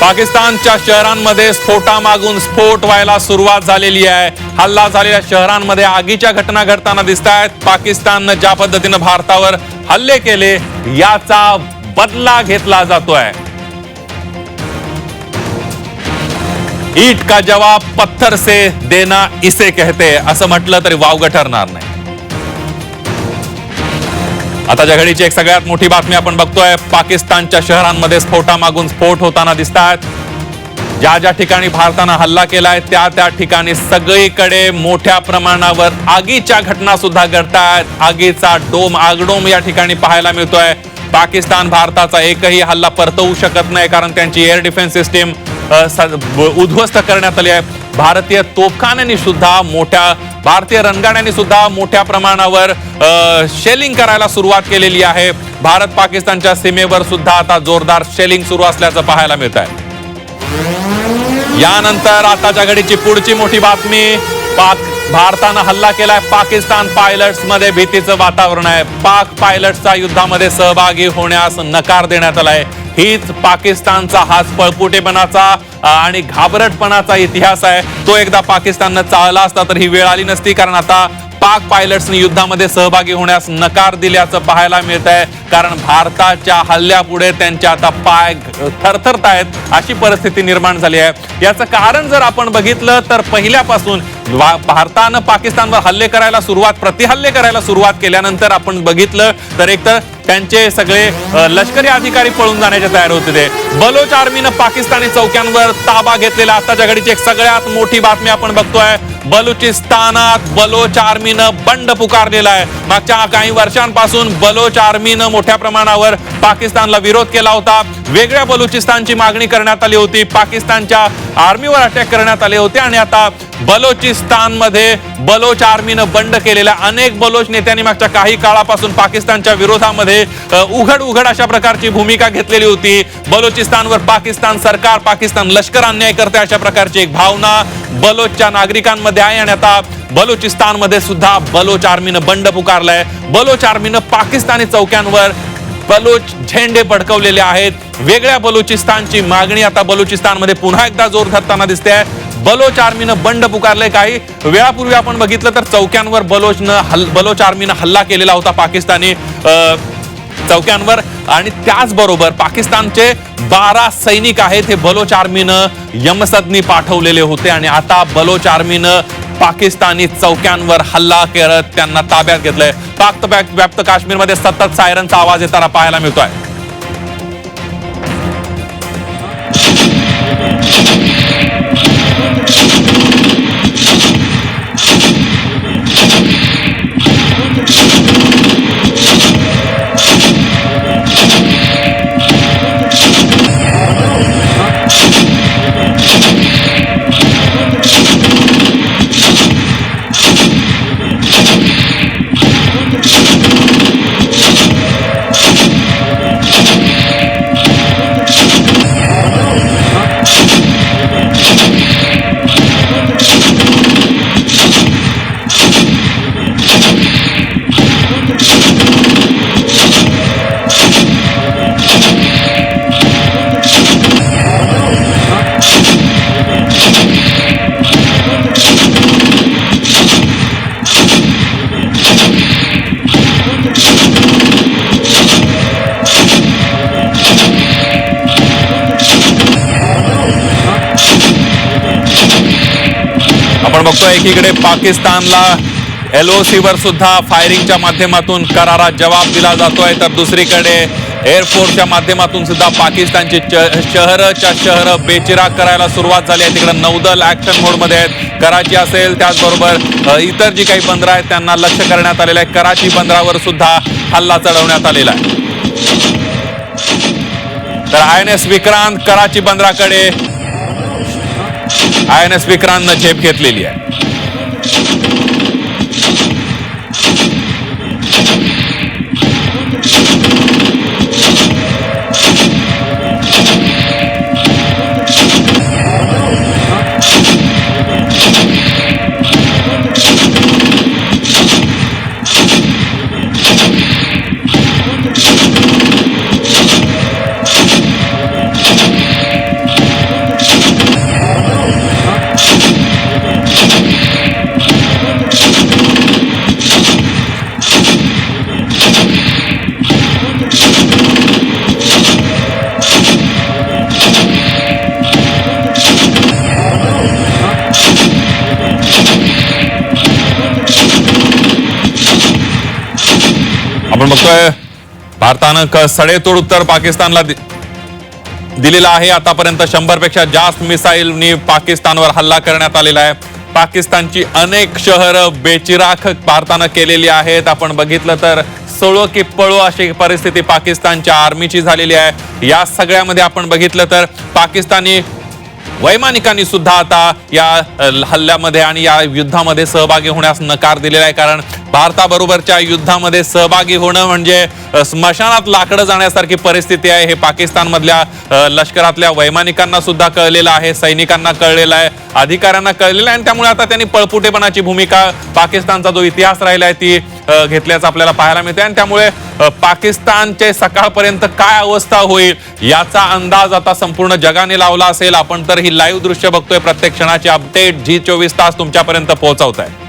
पाकिस्तानच्या शहरांमध्ये स्फोटामागून स्फोट व्हायला सुरुवात झालेली आहे. हल्ला झालेल्या शहरांमध्ये आगीच्या घटना घडताना दिसत आहेत पाकिस्ताननं ज्या पद्धतीनं भारतावर हल्ले केले याचा बदला घेतला जातोय. ईट का जवाब पत्थर से देना इसे कहते असं म्हटलं तरी वावगं ठरणार नाही. आताच्या घडीची एक सगळ्यात मोठी बातमी आपण बघतोय. पाकिस्तानच्या शहरांमध्ये स्फोटामागून स्फोट होताना दिसत आहेत ज्या ज्या ठिकाणी भारतानं हल्ला केलाय त्या त्या ठिकाणी सगळीकडे मोठ्या प्रमाणावर आगीच्या घटना सुद्धा घडतायत. आगीचा डोम आगडोम या ठिकाणी पाहायला मिळतोय. पाकिस्तान भारताचा एकही हल्ला परतवू शकत नाही कारण त्यांची एअर डिफेन्स सिस्टीम उद्ध्वस्त करण्यात आली आहे. भारतीय तोफखान्यांनी सुद्धा मोठ्या भारतीय रणगाड्यांनी सुद्धा मोठ्या प्रमाणावर शेलिंग करायला सुरुवात केलेली आहे. भारत पाकिस्तानच्या सीमेवर सुद्धा आता जोरदार शेलिंग सुरू असल्याचं पाहायला मिळत आहे यानंतर आताच्या घडीची पुढची मोठी बातमी पाक भारतानं हल्ला केलाय पाकिस्तान पायलट्समध्ये भीतीचं वातावरण आहे. पाक पायलट्सचा युद्धामध्ये सहभागी होण्यास नकार देण्यात आलाय. हीच पाकिस्तानचा हाच पळपुटेपणाचा आणि घाबरटपणाचा इतिहास आहे. तो एकदा पाकिस्ताननं चालला असता तर ही वेळ आली नसती कारण आता पाक पायलट्सनी युद्धामध्ये सहभागी होण्यास नकार दिल्याचं पाहायला मिळत आहे कारण भारताच्या हल्ल्यापुढे त्यांच्या आता पाय थरथरत आहेत अशी परिस्थिती निर्माण झाली आहे. याचं कारण जर आपण बघितलं तर पहिल्यापासून भारतानं पाकिस्तानवर हल्ले करायला सुरुवात प्रतिहल्ले करायला सुरुवात केल्यानंतर आपण बघितलं तर एक तर त्यांचे सगळे लष्करी अधिकारी पळून जाण्याचे तयार होते ते. बलोच आर्मीनं पाकिस्तानी चौक्यांवर ताबा घेतलेला. आताच्या घडीची एक सगळ्यात मोठी बातमी आपण बघतोय. बलुचिस्तानात बलोच आर्मीनं बंड पुकारलेला आहे. मागच्या काही वर्षांपासून बलोच आर्मीनं मोठ्या प्रमाणावर पाकिस्तानला विरोध केला होता. वेगळ्या बलुचिस्तानची मागणी करण्यात आली होती. पाकिस्तानच्या आर्मीवर अटॅक करण्यात आले होते आणि आता बलोचिस्तानमध्ये बलोच आर्मीनं बंड केलेल्या अनेक बलोच नेत्यांनी मागच्या काही काळापासून पाकिस्तानच्या विरोधामध्ये उघड उघड अशा प्रकारची भूमिका घेतलेली होती. बलोचिस्तानवर पाकिस्तान सरकार पाकिस्तान लष्कर अन्याय करते अशा प्रकारची एक भावना बलोचच्या नागरिकांमध्ये आहे आणि आता बलुचिस्तानमध्ये सुद्धा बलोच आर्मीनं बंड पुकारलाय. बलोच आर्मीनं पाकिस्तानी चौक्यांवर बलोच झेंडे फडकवलेले आहेत. वेगळ्या बलुचिस्तानची मागणी आता बलुचिस्तानमध्ये पुन्हा एकदा जोर धरताना दिसते आहे. बलोच आर्मीनं बंड पुकारले काही. वेळापूर्वी आपण बघितलं तर चौक्यांवर बलोचनं हल बलोच आर्मीनं हल्ला केलेला होता पाकिस्तानी चौक्यांवर. आणि त्याचबरोबर पाकिस्तानचे बारा सैनिक आहेत हे बलोच आर्मीनं यमसदनी पाठवलेले होते. आणि आता बलोच आर्मीनं पाकिस्तानी चौक्यांवर हल्ला करत त्यांना ताब्यात घेतलंय. पाक व्याप्त काश्मीरमध्ये सतत सायरनचा आवाज येताना पाहायला मिळतोय. आपण एकीकडे पाकिस्तानला एल ओ सीवर सुद्धा फायरिंगच्या माध्यमातून करारा जवाब दिला जातोय. तर दुसरीकडे एअरफोर्सच्या माध्यमातून सुद्धा पाकिस्तानची शहरच्या शहर बेचिराग करायला सुरुवात झाली आहे. तिकडे नौदल ऍक्शन मोडमध्ये आहेत. कराची असेल त्याचबरोबर इतर जी काही बंदरं आहेत त्यांना लक्ष करण्यात आलेलं आहे. कराची बंदरावर सुद्धा हल्ला चढवण्यात आलेला आहे. तर I N S Vikrant Karachi बंदराकडे I N S विक्रांतनं झेप घेतलेली आहे. आपण बघतोय भारतानं क सडेतोड उत्तर पाकिस्तानला दि- दिलेलं आहे. आतापर्यंत शंभरपेक्षा जास्त मिसाईलनी पाकिस्तानवर हल्ला करण्यात आलेला आहे. पाकिस्तानची अनेक शहरं बेचिराख भारतानं केलेली आहेत. आपण बघितलं तर सोळो की पळो अशी परिस्थिती पाकिस्तानच्या आर्मीची झालेली आहे. या सगळ्यामध्ये आपण बघितलं तर पाकिस्तानी वैमानिकांनी सुद्धा आता या हल्ल्यामध्ये आणि या युद्धामध्ये सहभागी होण्यास नकार दिलेला आहे. कारण भारताबरोबरच्या युद्धामध्ये सहभागी होणं म्हणजे स्मशानात लाकडं जाण्यासारखी परिस्थिती आहे. हे पाकिस्तानमधल्या लष्करातल्या वैमानिकांना सुद्धा कळलेलं आहे. सैनिकांना कळलेलं आहे. अधिकाऱ्यांना कळलेलं आहे. आणि त्यामुळे आता त्यांनी पळपुटेपणाची भूमिका पाकिस्तानचा जो इतिहास राहिला आहे ती घेतल्याचं आपल्याला पाहायला मिळते आणि त्यामुळे पाकिस्तानचे सकाळपर्यंत काय अवस्था होईल याचा अंदाज आता संपूर्ण जगाने लावला असेल. आपण तर ही लाईव्ह दृश्य बघतोय. प्रत्येक क्षणाची अपडेट जी चोवीस तास तुमच्यापर्यंत पोहोचवत आहे